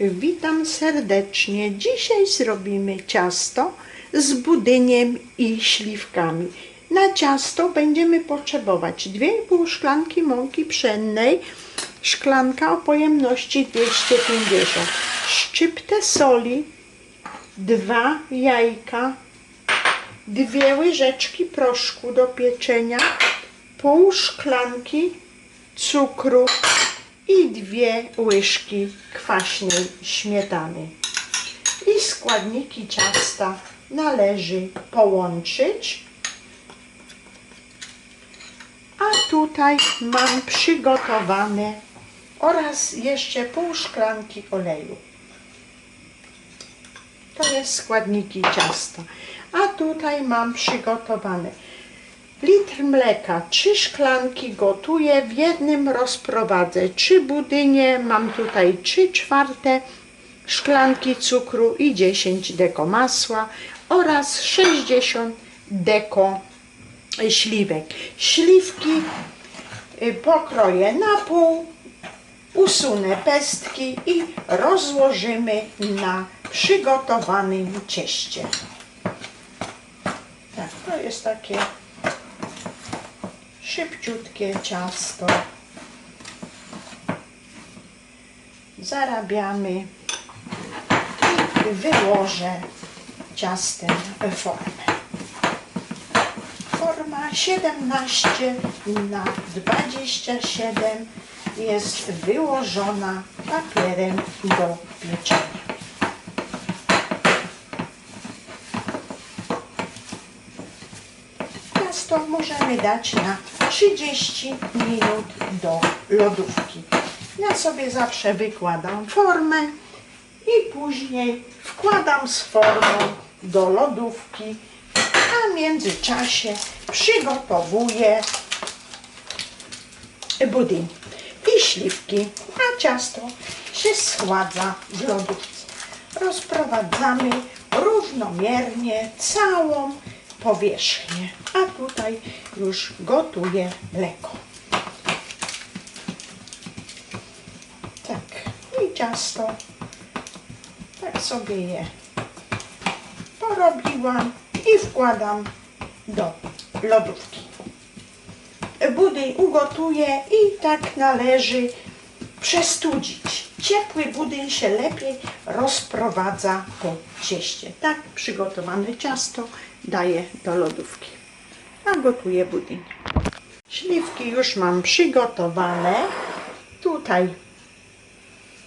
Witam serdecznie. Dzisiaj zrobimy ciasto z budyniem i śliwkami. Na ciasto będziemy potrzebować 2,5 szklanki mąki pszennej, szklanka o pojemności 250, szczyptę soli, dwa jajka, dwie łyżeczki proszku do pieczenia, pół szklanki cukru i dwie łyżki kwaśnej śmietany. I składniki ciasta należy połączyć. A tutaj mam przygotowane oraz jeszcze pół szklanki oleju. To jest składniki ciasta. A tutaj mam przygotowane litr mleka, trzy szklanki gotuję, w jednym rozprowadzę trzy budynie, mam tutaj trzy czwarte szklanki cukru i 10 deko masła oraz 60 deko śliwek. Śliwki y, pokroję na pół, usunę pestki i rozłożymy na przygotowanym cieście. Tak, to jest takie szybciutkie ciasto. Zarabiamy i wyłożę ciastem formę. Forma 17 na 27 jest wyłożona papierem do pieczenia. Ciasto możemy dać na 30 minut do lodówki. Ja sobie zawsze wykładam formę i później wkładam z formą do lodówki, a w międzyczasie przygotowuję budyń i śliwki, a ciasto się schładza w lodówce. Rozprowadzamy równomiernie całą powierzchnię, a tutaj już gotuję mleko. Tak, i ciasto, tak sobie je porobiłam i wkładam do lodówki. Budyń ugotuję i tak należy przestudzić. Ciepły budyń się lepiej rozprowadza po cieście. Tak przygotowane ciasto daję do lodówki. A gotuję budyń. Śliwki już mam przygotowane. Tutaj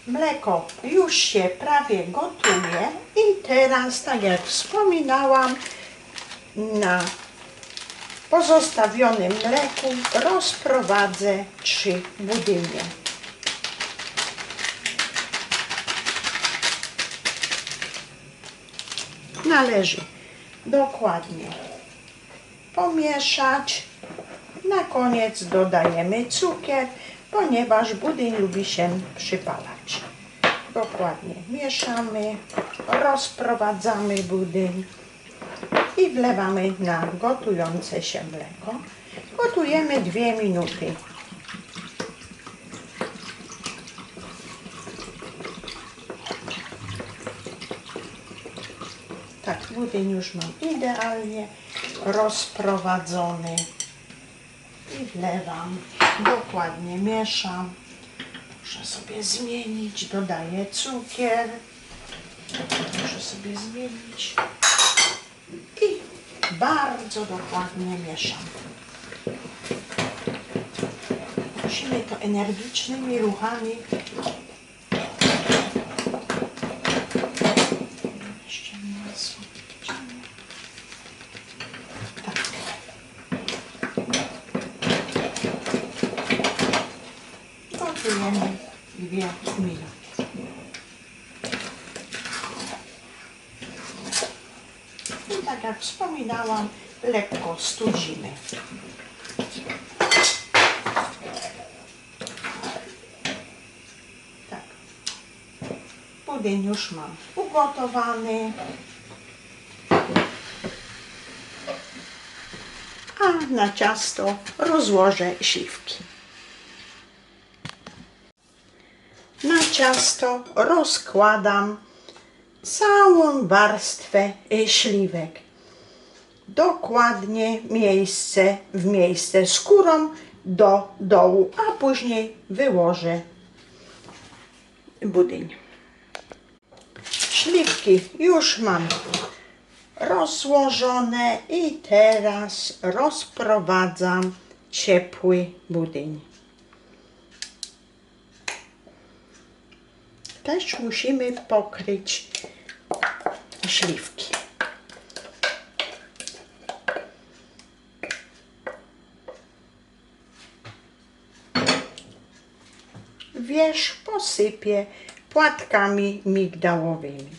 mleko już się prawie gotuje i teraz, tak jak wspominałam, na pozostawionym mleku rozprowadzę trzy budynie. Należy dokładnie pomieszać. Na koniec dodajemy cukier, ponieważ budyń lubi się przypalać. Dokładnie mieszamy, rozprowadzamy budyń i wlewamy na gotujące się mleko. Gotujemy dwie minuty. Tak, budyń już mam idealnie rozprowadzony i wlewam, dokładnie mieszam. Muszę sobie zmienić, dodaję cukier. Muszę sobie zmienić i bardzo dokładnie mieszam. Musimy to energicznymi ruchami Jeszcze masło. Tak. Gotujemy dwie minuty. I tak jak wspominałam, lekko studzimy. Tak. Budyń już mam ugotowany. A na ciasto rozłożę śliwki. Ciasto rozkładam całą warstwę y, śliwek. Dokładnie miejsce w miejsce skórą do dołu, a później wyłożę budyń. Śliwki już mam rozłożone i teraz rozprowadzam ciepły budyń. Też musimy pokryć śliwki. Wierzch posypię płatkami migdałowymi.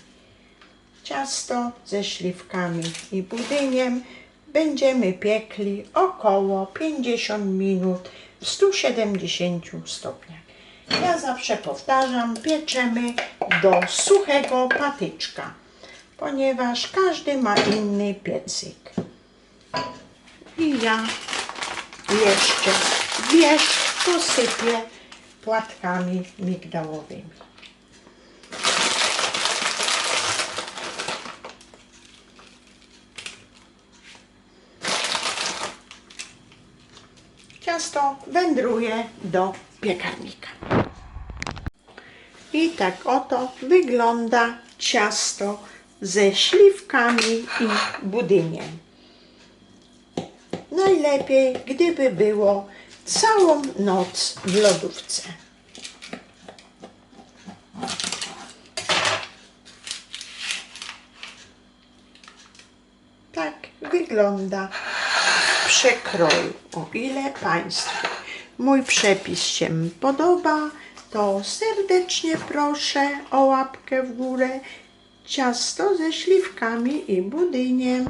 Ciasto ze śliwkami i budyniem będziemy piekli około 50 minut w 170 stopniach. Ja zawsze powtarzam, pieczemy do suchego patyczka, ponieważ każdy ma inny piecyk. I ja jeszcze wierzch posypię płatkami migdałowymi. Ciasto wędruje do piekarnika. I tak oto wygląda ciasto ze śliwkami i budyniem. Najlepiej, gdyby było całą noc w lodówce. Tak wygląda przekroju. O ile Państwu mój przepis się podoba, to serdecznie proszę o łapkę w górę. Ciasto ze śliwkami i budyniem.